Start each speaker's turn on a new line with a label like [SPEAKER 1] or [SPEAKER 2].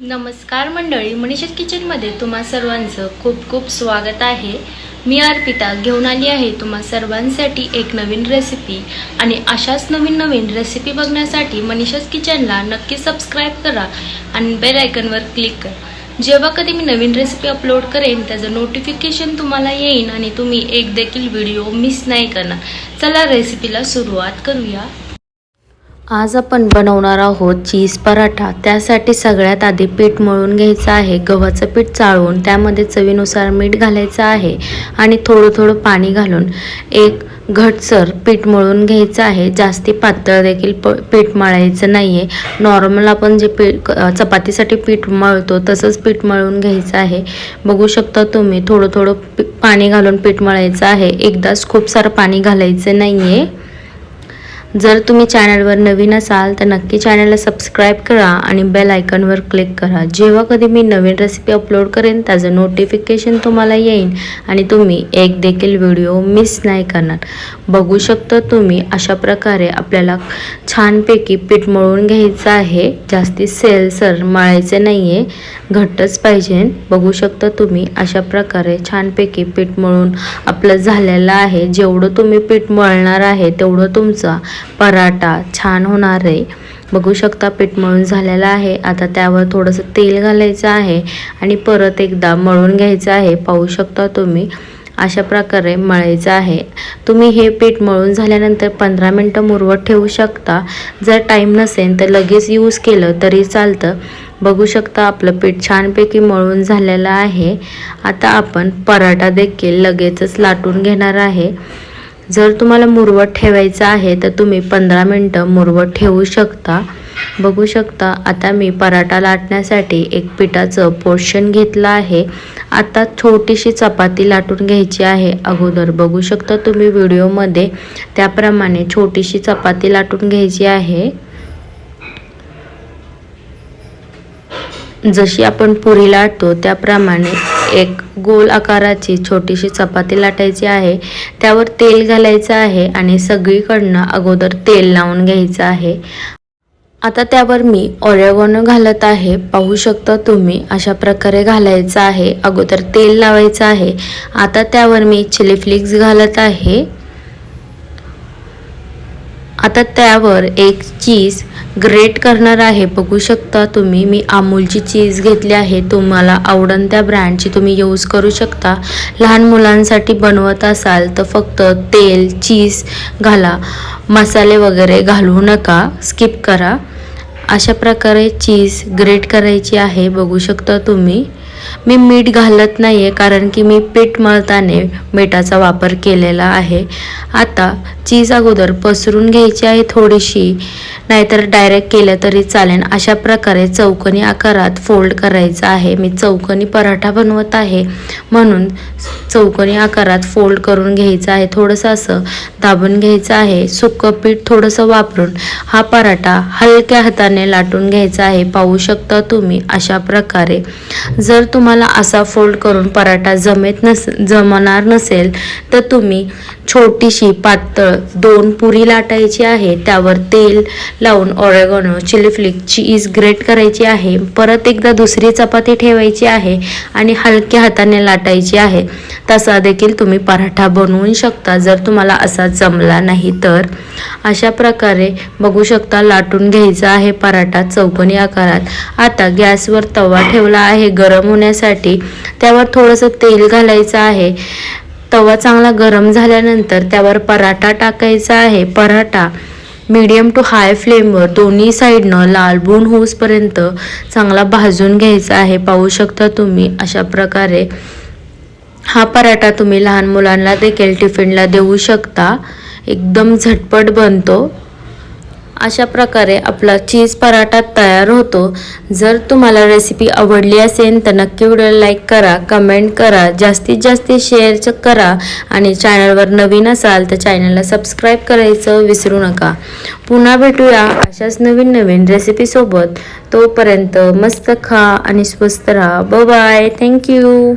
[SPEAKER 1] नमस्कार मंडळी मनीषा किचनमध्ये तुम्हा सर्वांचं खूप खूप स्वागत आहे. मी अर्पिता घेऊन आली आहे तुम्हा सर्वांसाठी एक नवीन रेसिपी आणि अशाच नवीन नवीन रेसिपी बघण्यासाठी मनीषाच किचनला नक्की सबस्क्राईब करा आणि बेल आयकनवर क्लिक करा. जेव्हा कधी मी नवीन रेसिपी अपलोड करेन त्याचं नोटिफिकेशन तुम्हाला येईन आणि तुम्ही एक देखील व्हिडिओ मिस नाही करणार. चला रेसिपीला सुरुवात करूया. आज आपण बनवणार आहोत चीज पराठा. त्यासाठी सगळ्यात आधी पीठ मळून घ्यायचं आहे. गव्हाचं पीठ चाळून त्यामध्ये चवीनुसार मीठ घालायचं आहे आणि थोडं थोडं पाणी घालून एक घटसर पीठ मळून घ्यायचं आहे. जास्ती पातळ देखील प पीठ मळायचं नाही आहे नॉर्मल आपण जे पीठ चपातीसाठी पीठ मळतो तसंच पीठ मळून घ्यायचं आहे. बघू शकता तुम्ही थोडं थोडं पी- पाणी घालून पीठ मळायचं आहे. एकदाच खूप सारं पाणी घालायचं नाही आहे जर तुम्ही चॅनलवर नवीन असाल तर नक्की चॅनलला सबस्क्राईब करा आणि बेल आयकॉनवर क्लिक करा. जेव्हा कधी मी नवीन रेसिपी अपलोड करेन त्याचं नोटिफिकेशन तुम्हाला येईन आणि तुम्ही एक देखील व्हिडिओ मिस नाही करणार. बघू शकता तुम्ही अशा प्रकारे आपल्याला छानपैकी पीठ मळून घ्यायचं आहे. जास्ती सेलसर मळायचे नाही आहे घट्टच पाहिजे. बघू शकता तुम्ही अशा प्रकारे छानपैकी पीठ मळून आपलं झालेलं आहे. जेवढं तुम्ही पीठ मळणार आहे तेवढं तुमचा पराठा छान होणार आहे. बघू शकता पीठ मळून झालेलं आहे. आता त्यावर थोडंसं तेल घालायचं आहे आणि परत एकदा मळून घ्यायचं आहे. पाहू शकता तुम्ही अशा प्रकारे मळायचं आहे. तुम्ही हे पीठ मळून झाल्यानंतर पंधरा मिनटं मुरवत ठेवू शकता. जर टाईम नसेल तर लगेच यूज केलं तरी चालतं. बघू शकता आपलं पीठ छानपैकी मळून झालेलं आहे. आता आपण पराठा देखील लगेचच लाटून घेणार आहे. जर तुम्हाला मुरवत ठेवायचं आहे तर तुम्ही पंधरा मिनटं मुरवत ठेवू शकता. बघू शकता आता मी पराठा लाटण्यासाठी एक पिठाचं पोर्शन घेतलं आहे. आता छोटीशी चपाती लाटून घ्यायची आहे. अगोदर बघू शकता तुम्ही व्हिडिओमध्ये त्याप्रमाणे छोटीशी चपाती लाटून घ्यायची आहे. जशी आपण पुरी लाटतो त्याप्रमाणे एक गोल आकाराची छोटीशी चपाती लाटायची आहे. त्यावर तेल घालायचं आहे आणि सगळीकडनं अगोदर तेल लावून घ्यायचं आहे. आता त्यावर मी ओरेगोनो घालत आहे. पाहू शकता तुम्ही अशा प्रकारे घालायचं आहे. अगोदर तेल लावायचं आहे. आता त्यावर मी चिली फ्लिक्स घालत आहे. आता त्यावर एक चीज ग्रेट करणार आहे. बघू शकता तुम्ही मी अमूलची चीज घेतली आहे. तुम्हाला आवडन त्या ब्रँडची तुम्ही यूज करू शकता. लहान मुलांसाठी बनवत असाल तर फक्त तेल चीज घाला. मसाले वगैरे घालू नका. स्किप करा. अशा प्रकारे चीज ग्रेट करायची आहे. बघू शकता तुम्ही. मी मीठ घालत नाही आहे कारण की मी पीठ मळताना मिठाचा वापर केलेला आहे. आता चीज अगोदर पसरून घ्यायची आहे थोडीशी नाहीतर डायरेक्ट केलं तरी चालेल. अशा प्रकारे चौकनी आकारात फोल्ड करायचं आहे. मी चौकनी पराठा बनवत आहे. म्हणून चौकोनी आकारात फोल्ड करून घ्यायचं आहे. थोडंसं असं दाबून घ्यायचं आहे. सुकं पीठ थोडंसं वापरून हा पराठा हलक्या हाताने लाटून घ्यायचा आहे. पाहू शकता तुम्ही अशा प्रकारे. जर तुम्हाला असा फोल्ड करून पराठा जमेत नस जमणार नसेल तर तुम्ही छोटीशी पातळ दोन पुरी लाटायची आहे. त्यावर तेल लावून oregano chilli flakes cheese grate करायची आहे. परत एकदा दुसरी चपाती ठेवायची आहे आणि हलक्या हाताने लाटायची आहे. तसा देखील तुम्ही पराठा बनवू शकता. जर तुम्हाला असा जमला नाही तर. अशा प्रकारे बघू शकता लाटून घ्यायचा आहे पराठा चौकोनी आकारात. आता गॅसवर तवा ठेवला आहे गरम होण्यासाठी. त्यावर थोडंसं तेल घालायचं आहे. तवा चांगला गरम झाल्यानंतर त्यावर पराठा टाकायचा आहे. पराठा मीडियम टू हाय फ्लेमवर दोन्ही साईडनं लालबून होऊसपर्यंत चांगला भाजून घ्यायचा आहे. पाहू शकता तुम्ही अशा प्रकारे. हा पराठा तुम्ही लहान मुलांना देखील टिफिनला देऊ शकता. एकदम झटपट बनतो. अशा प्रकारे आपला चीज पराठा तयार होतो. जर तुम्हाला रेसिपी आवडली असेल तर नक्की व्हिडिओला लाईक करा कमेंट करा जास्तीत जास्त शेअर करा आणि चॅनलवर नवीन असाल तर चॅनलला सबस्क्राईब करायचं विसरू नका. पुन्हा भेटूया अशाच नवीन नवीन रेसिपीसोबत तोपर्यंत मस्त खा आणि स्वस्त राहा. Bye thank you